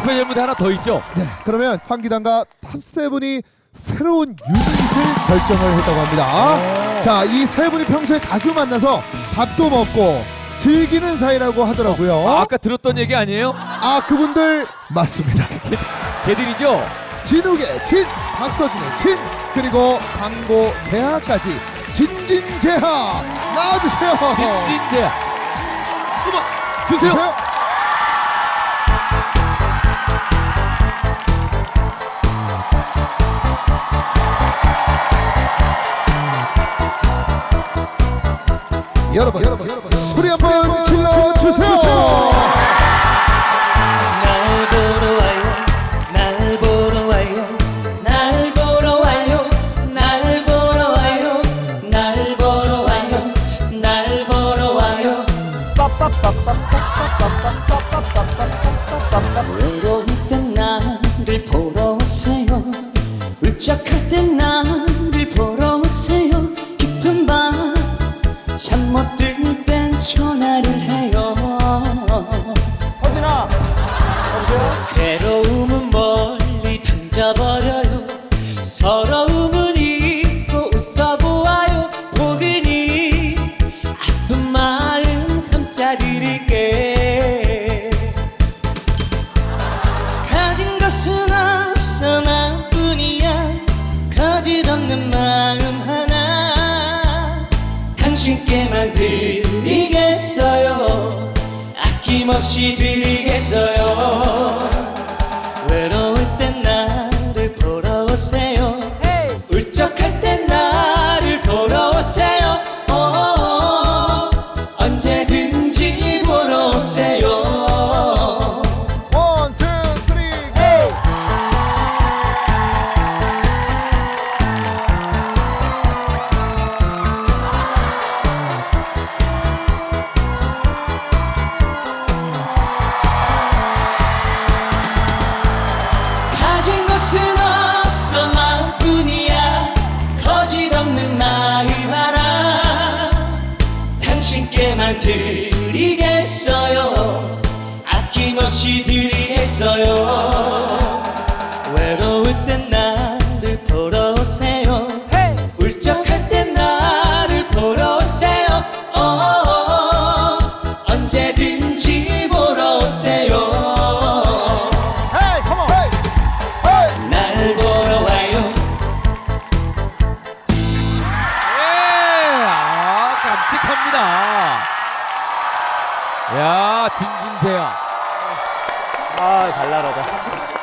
스페셜 무대 하나 더 있죠. 네, 그러면 황기단과 탑세븐이 새로운 유닛을 결정을 했다고 합니다. 자, 이 세 분이 평소에 자주 만나서 밥도 먹고 즐기는 사이라고 하더라고요. 아, 아까 들었던 얘기 아니에요? 아, 그분들 맞습니다. 걔들이죠. 진욱의 진, 박서진의 진, 그리고 방고 재하까지 진진재하 나와주세요. 진진재야. 음악 주세요. 주세요. 여러분, 여러분, 여러분, 소리 한번 질러 주세요. 울적할 땐 나 잠 못 들 땐 전화를 해요. 괴로움은 멀리 던져버려요. 서러움은 잊고 웃어보아요. 포근히 아픈 마음 감싸드릴게 당신께만 드리겠어요. 아낌없이 드리겠어요 드리겠어요. 아낌없이 드리겠어요. 외로 야 진진재야. 아, 달달하다.